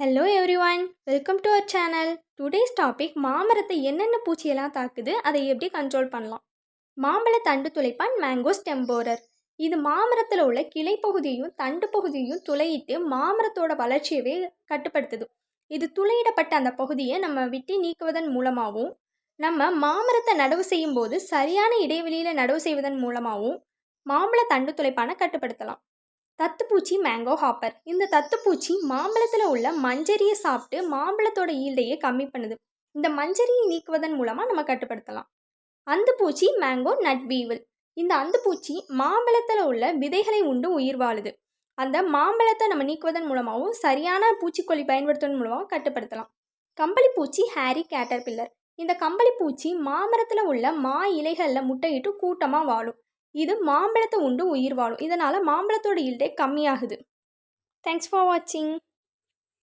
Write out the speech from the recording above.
Hello everyone welcome to our channel today's topic மாமரத்தை என்னென்ன பூச்சியெல்லாம் தாக்குது அதை எப்படி கண்ட்ரோல் பண்ணலாம்? மாம்பழ தண்டு துளைப்பான் மேங்கோஸ் டெம்போரர் இது மாமரத்தில் உள்ள கிளை பகுதியையும் தண்டு பகுதியையும் துளையிட்டு மாமரத்தோட வளர்ச்சியவே கட்டுப்படுத்துது. இது துளையிடப்பட்ட அந்த பகுதியை நம்ம விட்டு நீக்குவதன் மூலமாகவும் நம்ம மாமரத்தை நடவு செய்யும் போது சரியான இடைவெளியில் நடவு செய்வதன் மூலமாகவும் மாம்பழ தண்டு துளைப்பானை கட்டுப்படுத்தலாம். தத்துப்பூச்சி மேங்கோ ஹாப்பர் இந்த தத்துப்பூச்சி மாம்பழத்தில் உள்ள மஞ்சரியை சாப்பிட்டு மாம்பழத்தோட ஈல்டையே கம்மி பண்ணுது. இந்த மஞ்சரியை நீக்குவதன் மூலமாக நம்ம கட்டுப்படுத்தலாம். அந்த பூச்சி மேங்கோ நட் பீவில் இந்த அந்த பூச்சி மாம்பழத்தில் உள்ள விதைகளை உண்டு உயிர் வாழுது. அந்த மாம்பழத்தை நம்ம நீக்குவதன் மூலமாகவும் சரியான பூச்சிக்கொல்லி பயன்படுத்துவதன் மூலமாகவும் கட்டுப்படுத்தலாம். கம்பளி பூச்சி ஹேரி கேட்டர் பில்லர் இந்த கம்பளி பூச்சி மாமரத்தில் உள்ள மா இலைகளில் முட்டையிட்டு கூட்டமாக வாழும். இது மாம்பழத்தை உண்டு உயிர் வாழும். இதனால் மாம்பழத்தோட ஈல்டே கம்மியாகுது. தேங்க்ஸ் ஃபார் வாட்சிங்